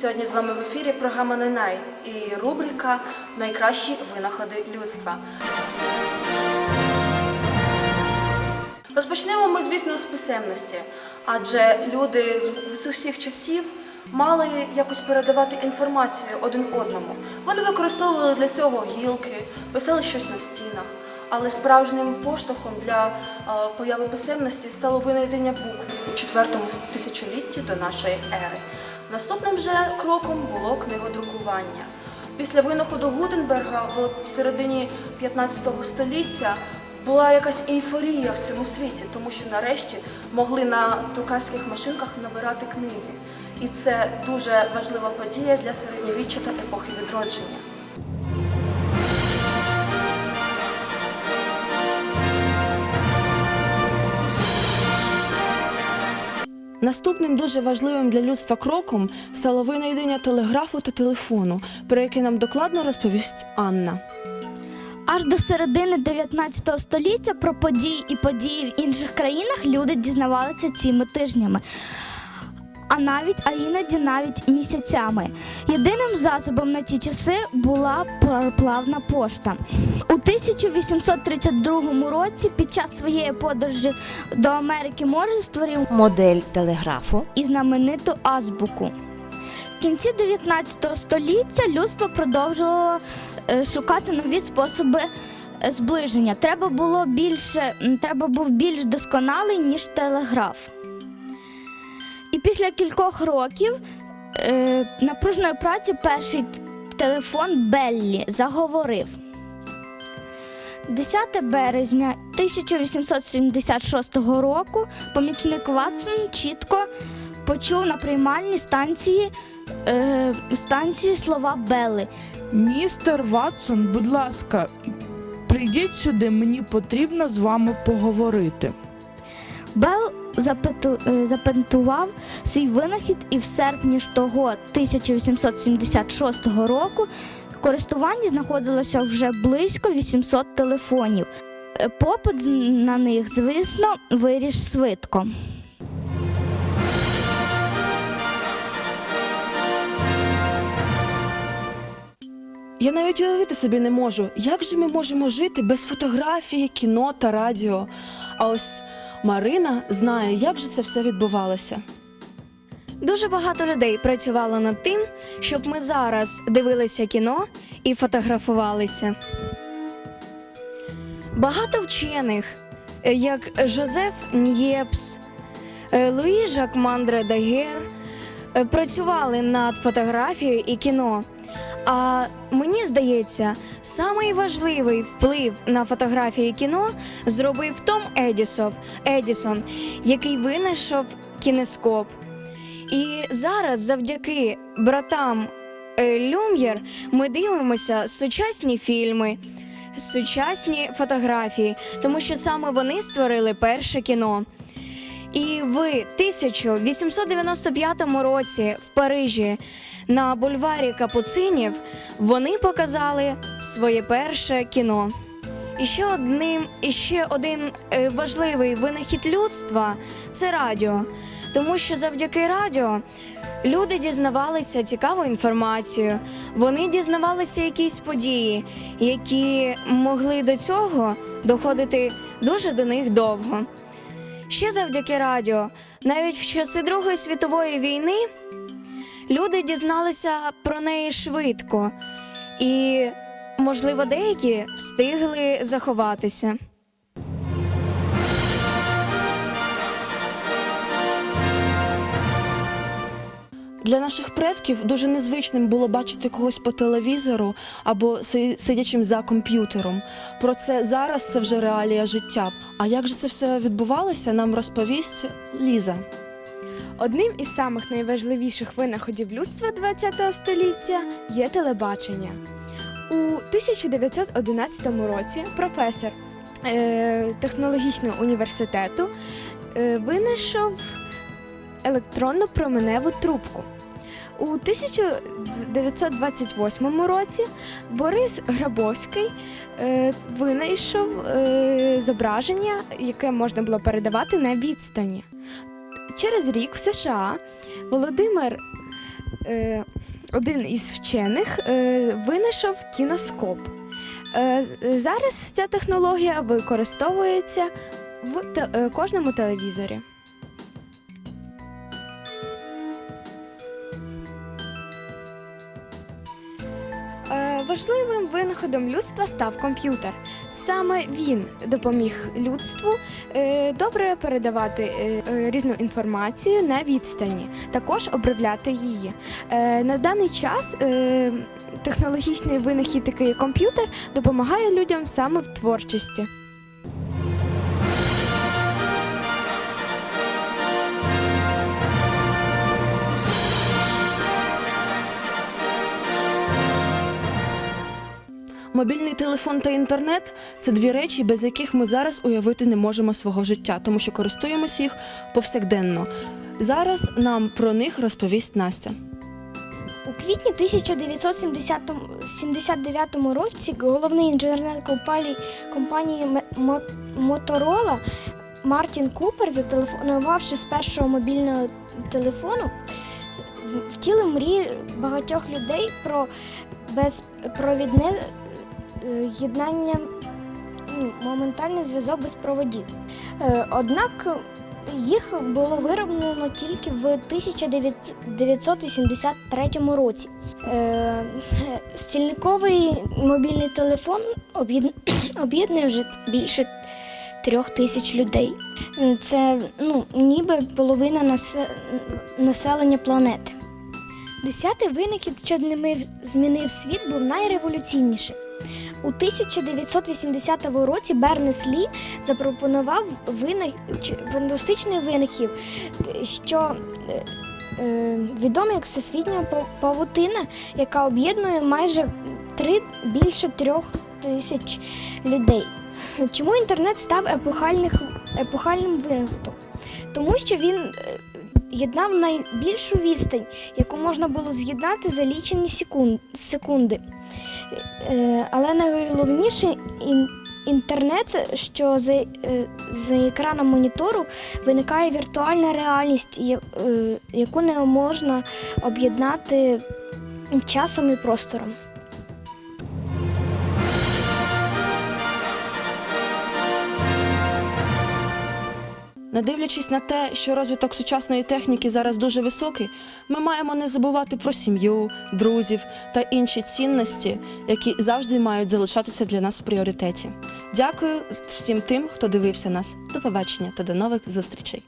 Сьогодні з вами в ефірі програма «Ненай» і рубрика Найкращі винаходи людства. Розпочнемо ми, звісно, з писемності, адже люди з- усіх часів мали якось передавати інформацію один одному. Вони використовували для цього гілки, писали щось на стінах. Але справжнім поштовхом для е, появи писемності стало винайдення букв у четвертому тисячолітті до нашої ери. Наступним же кроком було книгодрукування. Після винаходу Гутенберга в середині 15 століття була якась ейфорія в цьому світі, тому що нарешті могли на друкарських машинках набирати книги. І це дуже важлива подія для середньовіччя та епохи відродження. Наступним дуже важливим для людства кроком стало винайдення телеграфу та телефону, про яке нам докладно розповість Анна. Аж до середини 19 століття про події і події в інших країнах люди дізнавалися цими тижнями. А навіть, а іноді навіть місяцями. Єдиним засобом на ті часи була пароплавна пошта. У 1832 році під час своєї подорожі до Америки Морзе створив модель телеграфу, і знамениту азбуку. В кінці 19 століття людство продовжило е, шукати нові способи е, зближення. Треба було більше, треба був більш досконалий, ніж телеграф. І після кількох років е, напруженої праці перший телефон Беллі заговорив. 10 березня 1876 року помічник Ватсон чітко почув на приймальній станції, е, станції слова Белли. Містер Ватсон, будь ласка, прийдіть сюди, мені потрібно з вами поговорити. Белл запету, е, запатентував свій винахід і в серпні ж того 1876 року в користуванні знаходилося вже близько 800 телефонів. Е, Попит на них, звісно, виріс швидко. Я навіть уявити собі не можу, як же ми можемо жити без фотографії, кіно та радіо. А ось Марина знає, як же це все відбувалося. Дуже багато людей працювало над тим, щоб ми зараз дивилися кіно і фотографувалися. Багато вчених, е, як Жозеф Нєпс, е, Луї Жакмандре Дагер, е, працювали над фотографією і кіно. А мені здається, самий важливий вплив на фотографії кіно зробив Том Едісов, Едісон, який винайшов кінескоп. І зараз, завдяки братам е, Люм'єр, ми дивимося сучасні фільми, сучасні фотографії, тому що саме вони створили перше кіно. І в 1895 році в Парижі на бульварі Капуцинів вони показали своє перше кіно. І ще одним, і ще один е, важливий винахід людства це радіо. Тому що завдяки радіо люди дізнавалися цікаву інформацію, вони дізнавалися якісь події, які могли до цього доходити дуже до них довго. Ще завдяки радіо, навіть в часи Другої світової війни люди дізналися про неї швидко, і, можливо, деякі встигли заховатися. Для наших предків дуже незвичним було бачити когось по телевізору або сидячим за комп'ютером. Про це зараз це вже реалія життя. А як же це все відбувалося, нам розповість Ліза. Одним із самих найважливіших винаходів людства ХХ століття є телебачення. У 1911 році професор е, технологічного університету е, винайшов електронну променеву трубку. У 1928 році Борис Грабовський е, винайшов е, зображення, яке можна було передавати на відстані. Через рік в США Володимир, е, один із вчених, е, винайшов кіноскоп. Е, зараз ця технологія використовується в е, кожному телевізорі. Важливим винаходом людства став комп'ютер. Саме він допоміг людству е, добре передавати е, різну інформацію на відстані, також обробляти її. Е, На даний час технологічний винахід, такий комп'ютер, допомагає людям саме в творчості. Мобільний телефон та інтернет це дві речі, без яких ми зараз уявити не можемо свого життя, тому що користуємося їх повсякденно. Зараз нам про них розповість Настя. У квітні 1979 році головний інженер компанії, Моторола Мартін Купер, зателефонувавши з першого мобільного телефону, втілив мрії багатьох людей про безпровідне єднання, ну, моментальний зв'язок без проводів. Е, Однак їх було вироблено тільки в 1983 році. Е, Стільниковий мобільний телефон об'єднує вже більше трьох тисяч людей. Е, Це ну, ніби половина населення планети. Десятий винахід, що змінив, змінив світ, був найреволюційніший. У 1980 році Бернес Лі запропонував винах... фантастичний винахід, що е, е, відомий як всесвітня павутина, яка об'єднує майже три, більше трьох тисяч людей. Чому інтернет став епохальних, епохальним винаходом? Тому що він е, єднав найбільшу відстань, яку можна було з'єднати за лічені секунди. Е, Але найголовніше інтернет, що за, е, за екраном монітору виникає віртуальна реальність, е, яку не можна об'єднати часом і простором. Не дивлячись на те, що розвиток сучасної техніки зараз дуже високий, ми маємо не забувати про сім'ю, друзів та інші цінності, які завжди мають залишатися для нас в пріоритеті. Дякую всім тим, хто дивився нас. До побачення та до нових зустрічей.